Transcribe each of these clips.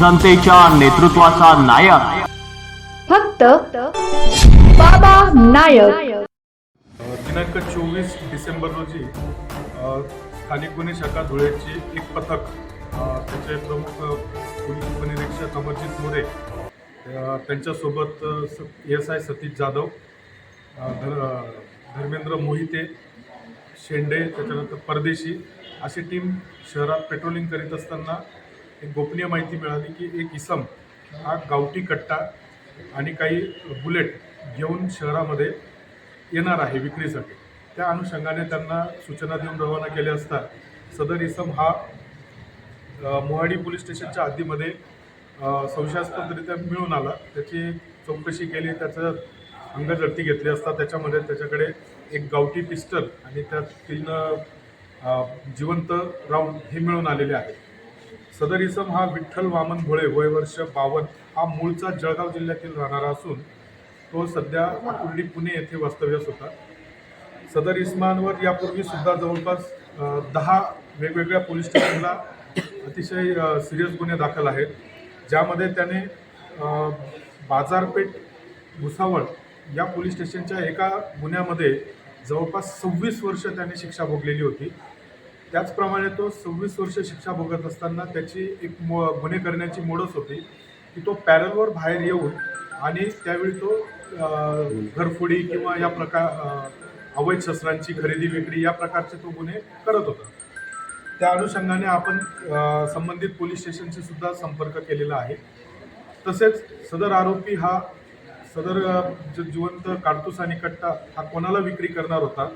जनतेच्या नेतृत्वाचा नायक. फक्त बाबा नायक. दिनांक चोवीस डिसेंबर रोजी स्थानिक गुन्हे शाखा धुळेची एक पथक त्याचे प्रमुख पोलीस उपनिरीक्षक अमरजित मोरे त्यांच्यासोबत एस आय सतीश जाधव धर धर्मेंद्र मोहिते शेंडे त्याच्यानंतर परदेशी अशी टीम शहरात पेट्रोलिंग करीत असताना एक गोपनीय माहिती मिळाली की एक इसम हा गावठी कट्टा आणि काही बुलेट घेऊन शहरामध्ये येणार आहे विक्रीसाठी. त्या अनुषंगाने त्यांना सूचना देऊन रवाना केल्या असता सदर इसम हा मोहाडी पोलीस स्टेशनच्या हद्दीमध्ये संशयास्पदरित्या मिळून आला. त्याची चौकशी केली त्याचं अंगझडती घेतली असता त्याच्यामध्ये त्याच्याकडे एक गावठी पिस्टल आणि त्यात तीन जिवंत राऊंड हे मिळून आलेले आहे सदर इसम हा विठ्ठल वामन भोळे वय वर्ष बावन्न हा मूळचा जळगाव जिल्ह्यातील राहणारा असून तो सध्या कुर्डी पुणे येथे वास्तव्यास होता. सदर इस्मानवर यापूर्वी सुद्धा जवळपास दहा वेगवेगळ्या पोलीस स्टेशनला अतिशय सिरियस गुन्हे दाखल आहेत. ज्यामध्ये त्याने बाजारपेठ भुसावळ या पोलीस स्टेशनच्या एका गुन्ह्यामध्ये जवळपास सव्वीस वर्ष त्याने शिक्षा भोगलेली होती. त्याचप्रमाणे तो सव्वीस वर्ष शिक्षा भोगत असताना त्याची एक मो गुन्हे करण्याची मोडच होती. की तो पॅरलवर बाहेर येऊन आणि त्यावेळी तो घरफोडी किंवा या प्रकार अवैध शस्त्रांची खरेदी विक्री या प्रकारचे तो गुन्हे करत होता. त्या अनुषंगाने आपण संबंधित पोलीस स्टेशनशी सुद्धा संपर्क केलेला आहे. तसेच सदर आरोपी हा सदर जिवंत काडतूस आणि कट्टा हा कोणाला विक्री करणार होता?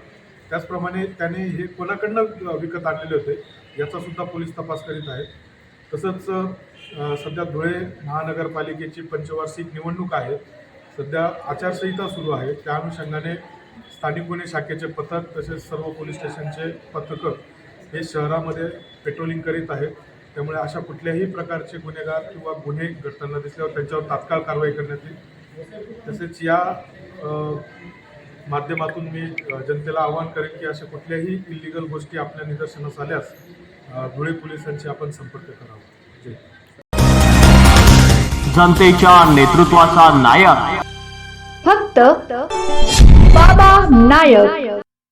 त्याचप्रमाणे त्याने हे कोणाकडनं विकत आणलेले होते. याचा सुद्धा पोलीस तपास करीत आहेत. तसंच सध्या धुळे महानगरपालिकेची पंचवार्षिक निवडणूक आहे. सध्या आचारसंहिता सुरू आहे. त्या अनुषंगाने स्थानिक गुन्हे शाखेचे पथक तसेच सर्व पोलीस स्टेशनचे पथकं हे शहरामध्ये पेट्रोलिंग करीत आहेत. त्यामुळे अशा कुठल्याही प्रकारचे गुन्हेगार किंवा गुन्हे घडताना दिसल्यावर त्यांच्यावर तात्काळ कारवाई करण्यात येईल. तसेच या माध्यमातून मी जनतेला आवाहन करेन की अशा कुठल्याही इलिगल गोष्टी आपल्या निदर्शनास आल्यास धुळे पोलिसांशी आपण संपर्क करावा. जनतेच्या नेतृत्वाचा नायक. फक्त बाबा नायक.